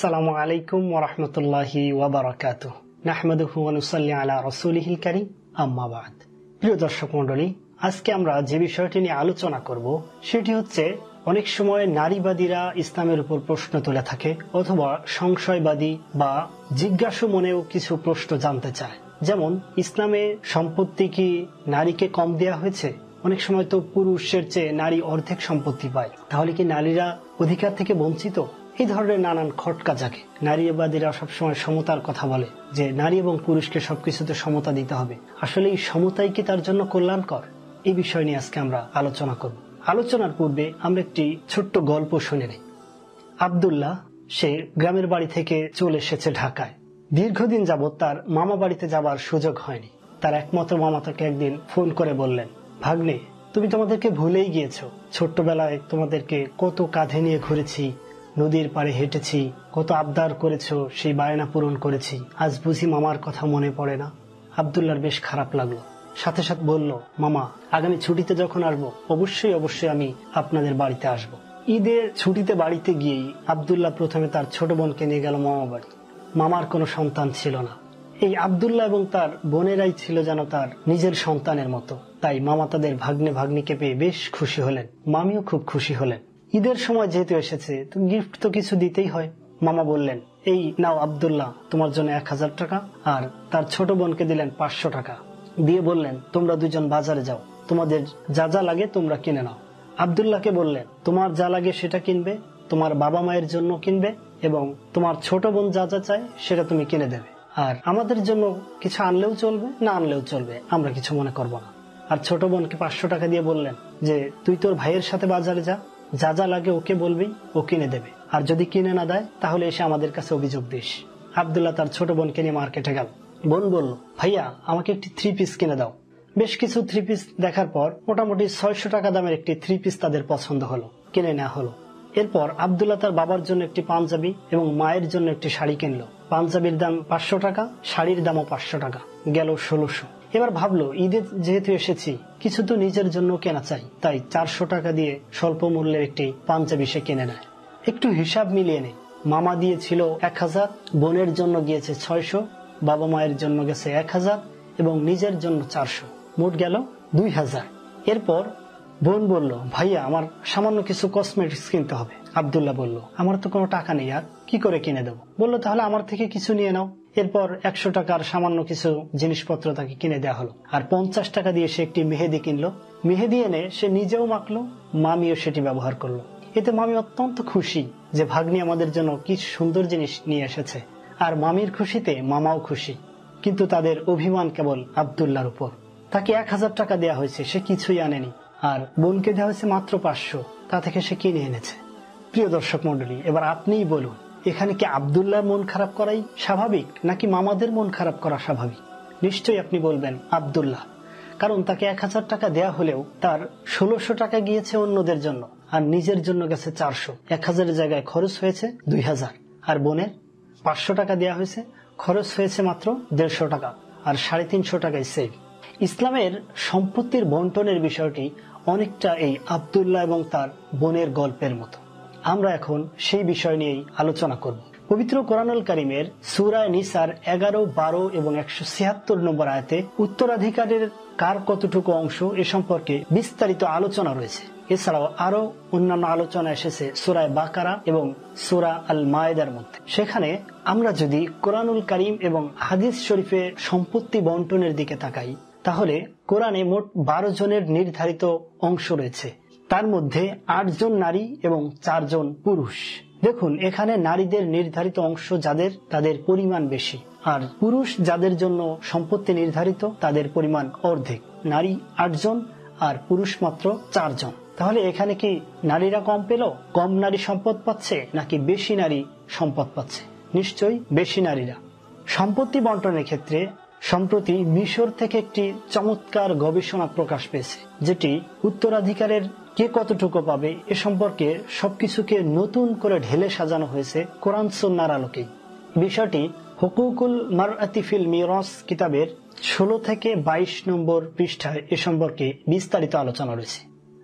আসসালামু আলাইকুম ওরহমতুল্লাহি ওয়ানুসাল্লি আলা রসুলিহিল কারীম। আম্মা বাদ। প্রিয় দর্শক মণ্ডলী, আজকে আমরা যে বিষয়টি নিয়ে আলোচনা করব, সেটি হচ্ছে অনেক সময় নারীবাদীরা ইসলামের উপর প্রশ্ন তুলে থাকে অথবা সংশয়বাদী বা জিজ্ঞাসু মনেও কিছু প্রশ্ন জানতে চায়। যেমন, ইসলামে সম্পত্তি কি নারীকে কম দেয়া হয়েছে? অনেক সময় তো পুরুষের চেয়ে নারী অর্ধেক সম্পত্তি পায়। তাহলে কি নারীরা অধিকার থেকে বঞ্চিত? এই ধরনের নানান খটকা জাগে নারীবাদীরা সবসময় সমতার কথা বলে, যে নারী এবং পুরুষকে সবকিছুতে সমতা দিতে হবে। আসলে এই সমতাই কি তার জন্য কল্যাণকর? এই বিষয় নিয়ে আজকে আমরা আলোচনা করব। আলোচনার পূর্বে আমরা একটি ছোট্ট গল্প শুনে নিই। আবদুল্লাহ, সে গ্রামের বাড়ি থেকে চলে এসেছে ঢাকায়। দীর্ঘদিন যাবৎ তার মামা বাড়িতে যাবার সুযোগ হয়নি। তার একমাত্র মামা তাকে একদিন ফোন করে বললেন, ভাগ্নে, তুমি তোমাদেরকে ভুলেই গিয়েছো। ছোট্টবেলায় তোমাদেরকে কত কাঁধে নিয়ে ঘুরেছি নদীর পাড়ে হেঁটেছি, কত আবদার করেছ, সেই বায়না পূরণ করেছি। আজ বুঝি মামার কথা মনে পড়ে না। আবদুল্লার বেশ খারাপ লাগল। সাথে সাথে বলল, মামা, আগামী ছুটিতে যখন আসব, অবশ্যই অবশ্যই আমি আপনাদের বাড়িতে আসব। ঈদের ছুটিতে বাড়িতে গিয়েই আবদুল্লাহ প্রথমে তার ছোট বোনকে নিয়ে গেল মামা বাড়ি। মামার কোনো সন্তান ছিল না। এই আবদুল্লাহ এবং তার বোনেরাই ছিল যেন তার নিজের সন্তানের মতো। তাই মামা তাদের ভাগ্নে ভাগ্নিকে পেয়ে বেশ খুশি হলেন। মামিও খুব খুশি হলেন। ঈদের সময় যেহেতু এসেছে, তো গিফট তো কিছু দিতেই হয়। মামা বললেন, এই নাও আবদুল্লাহ, তোমার জন্য এক হাজার টাকা আর তার ছোট বোনকে দিলেন পাঁচশো টাকা। দিয়ে বললেন, তোমরা দুজন বাজারে যাও, তোমাদের যা যা লাগে তোমরা কিনে নাও। আবদুল্লাহকে বললেন, তোমার যা লাগে সেটা কিনবে, তোমার বাবা মায়ের জন্য কিনবে এবং তোমার ছোট বোন যা যা চায় সেটা তুমি কিনে দেবে। আর আমাদের জন্য কিছু আনলেও চলবে, না আনলেও চলবে, আমরা কিছু মনে করব না। আর ছোট বোনকে পাঁচশো টাকা দিয়ে বললেন যে, তুই তোর ভাইয়ের সাথে বাজারে যা যা যা লাগে ওকে বলবি, ও কিনে দেবে। আর যদি কিনে না দেয়, তাহলে এসে আমাদের কাছে অভিযোগ দিস। আবদুল্লাহ তার ছোট বোনকে নিয়ে মার্কেটে গেল। বোন বলল, ভাইয়া, আমাকে একটি থ্রি পিস কিনে দাও। বেশ কিছু থ্রি পিস দেখার পর মোটামুটি ছয়শো টাকা দামের একটি থ্রি পিস তাদের পছন্দ হলো, কিনে নেওয়া হলো। এরপর আবদুল্লাহ তার বাবার জন্য একটি পাঞ্জাবি এবং মায়ের জন্য একটি শাড়ি কিনলো। পাঞ্জাবির দাম পাঁচশো টাকা, শাড়ির দামও পাঁচশো টাকা, গেল ষোলোশো। এবার ভাবলো, ঈদে যেহেতু এসেছি, কিছু তো নিজের জন্য কেনা চাই। তাই চারশো টাকা দিয়ে স্বল্প মূল্যের একটি পাঞ্জাবি সে কিনে নেয়। একটু হিসাব মিলিয়ে নেই মামা দিয়েছিল এক হাজার, বোনের জন্য গিয়েছে ছয়শো, বাবা মায়ের জন্য গেছে এক হাজার এবং নিজের জন্য চারশো। মোট গেল দুই হাজার। এরপর বোন বলল, ভাইয়া, আমার সামান্য কিছু কসমেটিক্স কিনতে হবে। আবদুল্লাহ বলল, আমার তো কোনো টাকা নেই, আর কি করে কিনে দেবো? বলল, তাহলে আমার থেকে কিছু নিয়ে নাও। এরপর একশো টাকার সামান্য কিছু জিনিসপত্র তাকে কিনে দেওয়া হলো। আর পঞ্চাশ টাকা দিয়ে সে একটি মেহেদি কিনলো। মেহেদি এনে সে নিজেও মাখলো, মামিও সেটি ব্যবহার করল। এতে মামি অত্যন্ত খুশি যে ভাগ্নি আমাদের জন্য কি সুন্দর জিনিস নিয়ে এসেছে। আর মামির খুশিতে মামাও খুশি। কিন্তু তাদের অভিমান কেবল আবদুল্লার উপর। তাকে এক হাজার টাকা দেওয়া হয়েছে, সে কিছুই আনেনি। আর বোনকে দেওয়া হয়েছে মাত্র পাঁচশো। তা থেকে সে কিনে এনেছে। প্রিয় দর্শক মন্ডলী এবার আপনিই বলুন, এখানে কি আবদুল্লাহর মন খারাপ করাই স্বাভাবিক, নাকি মামাদের মন খারাপ করা স্বাভাবিক? নিশ্চয়ই আপনি বলবেন, আবদুল্লাহ। কারণ তাকে এক হাজার টাকা দেয়া হলেও তার ষোলোশো টাকা গিয়েছে অন্যদের জন্য, আর নিজের জন্য গেছে চারশো। এক হাজারের জায়গায় খরচ হয়েছে দুই হাজার। আর বোনের, পাঁচশো টাকা দেওয়া হয়েছে, খরচ হয়েছে মাত্র দেড়শো টাকা, আর সাড়ে তিনশো টাকায় সেভ। ইসলামের সম্পত্তির বন্টনের বিষয়টি অনেকটা এই আবদুল্লাহ এবং তার বোনের গল্পের মতো। আমরা এখন সেই বিষয় নিয়েই আলোচনা করব। পবিত্র কোরআনুল করিমের সুরায় নিসার এগারো, বারো এবং একশো ছিয়াত্তর নম্বর আয়তে উত্তরাধিকারের কার কতটুকু অংশ এ সম্পর্কে বিস্তারিত আলোচনা রয়েছে। এছাড়াও আরও অন্যান্য আলোচনা এসেছে সুরায় বাকারা এবং সুরা আল মায়েদার মধ্যে। সেখানে আমরা যদি কোরআনুল করিম এবং হাদিস শরীফে সম্পত্তি বন্টনের দিকে তাকাই তাহলে কোরআনে মোট বারো জনের নির্ধারিত অংশ রয়েছে। তার মধ্যে আটজন নারী এবং চারজন পুরুষ। দেখুন, এখানে নারীদের নির্ধারিত অংশ যাদের, তাদের পরিমাণ বেশি। আর পুরুষ যাদের জন্য সম্পত্তি নির্ধারিত, তাদের পরিমাণ অর্ধেক। নারী আটজন আর পুরুষ মাত্র চারজন তাহলে এখানে কি নারীরা কম পেল? কম নারী সম্পদ পাচ্ছে, নাকি বেশি নারী সম্পদ পাচ্ছে? নিশ্চয়ই বেশি নারীরা। সম্পত্তি বন্টনের ক্ষেত্রে সম্প্রতি মিশর থেকে একটি চমৎকার গবেষণা প্রকাশ পেয়েছে, যেটি উত্তরাধিকারের কে কতটুকু পাবে এ সম্পর্কে সবকিছুকে নতুন করে ঢেলে সাজানো হয়েছে কোরআন সন্ন্যার আলোকেই বিষয়টি হকুকুল মার মিরস কিতাবের ষোলো থেকে ২২ নম্বর পৃষ্ঠায় এ সম্পর্কে বিস্তারিত আলোচনা রয়েছে।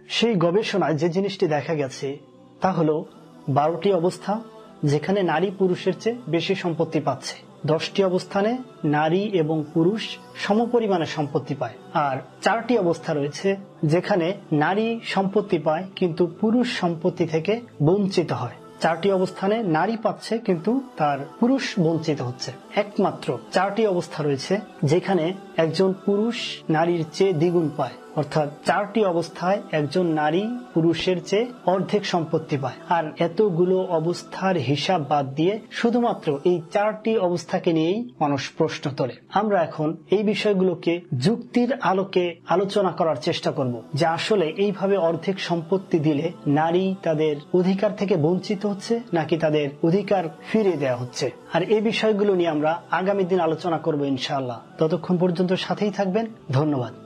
সেই গবেষণায় যে জিনিসটি দেখা গেছে, তা হল বারোটি অবস্থা, যেখানে নারী পুরুষের চেয়ে বেশি সম্পত্তি পাচ্ছে। দশটি অবস্থানে নারী এবং পুরুষ সমপরিমাণে সম্পত্তি পায়। আর চারটি অবস্থা রয়েছে যেখানে নারী সম্পত্তি পায় কিন্তু পুরুষ সম্পত্তি থেকে বঞ্চিত হয়। চারটি অবস্থানে নারী পাচ্ছে কিন্তু তার পুরুষ বঞ্চিত হচ্ছে। একমাত্র চারটি অবস্থা রয়েছে যেখানে একজন পুরুষ নারীর চেয়ে দ্বিগুণ পায়। অর্থাৎ চারটি অবস্থায় একজন নারী পুরুষের চেয়ে অর্ধেক সম্পত্তি পায়। আর এতগুলো অবস্থার হিসাব বাদ দিয়ে শুধুমাত্র এই চারটি অবস্থাকে নিয়েই মানুষ প্রশ্ন তোলে। আমরা এখন এই বিষয়গুলোকে যুক্তির আলোকে আলোচনা করার চেষ্টা করব, যে আসলে এইভাবে অর্ধেক সম্পত্তি দিলে নারী তাদের অধিকার থেকে বঞ্চিত হচ্ছে, নাকি তাদের অধিকার ফিরিয়ে দেওয়া হচ্ছে। আর এই বিষয়গুলো নিয়ে আমরা আগামী দিন আলোচনা করব ইনশাআল্লাহ। ততক্ষণ পর্যন্ত সাথেই থাকবেন। ধন্যবাদ।